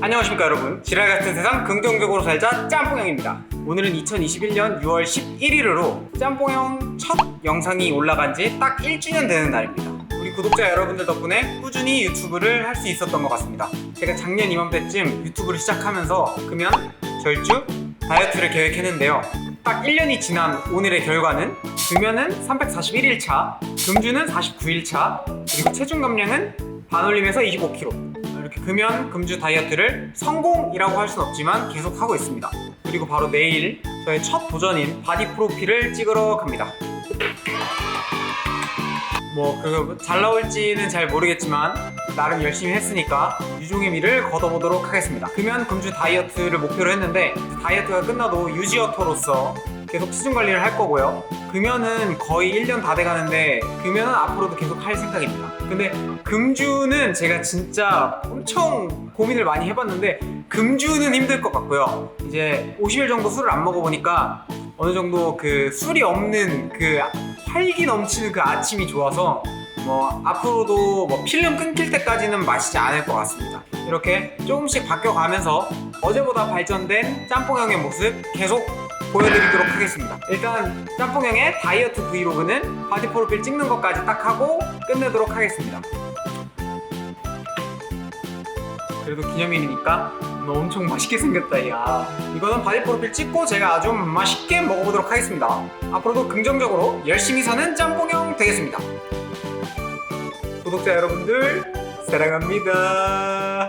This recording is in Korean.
안녕하십니까 여러분. 지랄 같은 세상 긍정적으로 살자 짬뽕형입니다. 오늘은 2021년 6월 11일으로 짬뽕형 첫 영상이 올라간 지 딱 1주년 되는 날입니다. 우리 구독자 여러분들 덕분에 꾸준히 유튜브를 할 수 있었던 것 같습니다. 제가 작년 이맘때쯤 유튜브를 시작하면서 금연, 절주, 다이어트를 계획했는데요. 딱 1년이 지난 오늘의 결과는 금연은 341일차, 금주는 49일차, 그리고 체중 감량은 반올림에서 25kg 이렇게 금연, 금주 다이어트를 성공이라고 할 순 없지만 계속 하고 있습니다. 그리고 바로 내일 저의 첫 도전인 바디 프로필을 찍으러 갑니다. 뭐 그거 잘 나올지는 잘 모르겠지만 나름 열심히 했으니까 유종의 미를 걷어보도록 하겠습니다. 금연, 금주 다이어트를 목표로 했는데 다이어트가 끝나도 유지어터로서 계속 체중 관리를 할 거고요. 금연은 거의 1년 다 돼가는데 금연은 앞으로도 계속 할 생각입니다. 근데 금주는 제가 진짜 엄청 고민을 많이 해봤는데 금주는 힘들 것 같고요. 이제 50일 정도 술을 안 먹어보니까 어느 정도 그 술이 없는 그 활기 넘치는 그 아침이 좋아서 뭐 앞으로도 뭐 필름 끊길 때까지는 마시지 않을 것 같습니다. 이렇게 조금씩 바뀌어가면서 어제보다 발전된 짬뽕형의 모습 계속 보여드리도록 하겠습니다. 일단 짬뽕형의 다이어트 브이로그는 바디 프로필 찍는 것까지 딱 하고 끝내도록 하겠습니다. 그래도 기념일이니까 너 엄청 맛있게 생겼다 야 이거는 바디 프로필 찍고 제가 아주 맛있게 먹어보도록 하겠습니다 앞으로도 긍정적으로 열심히 사는 짬뽕형 되겠습니다 구독자 여러분들 사랑합니다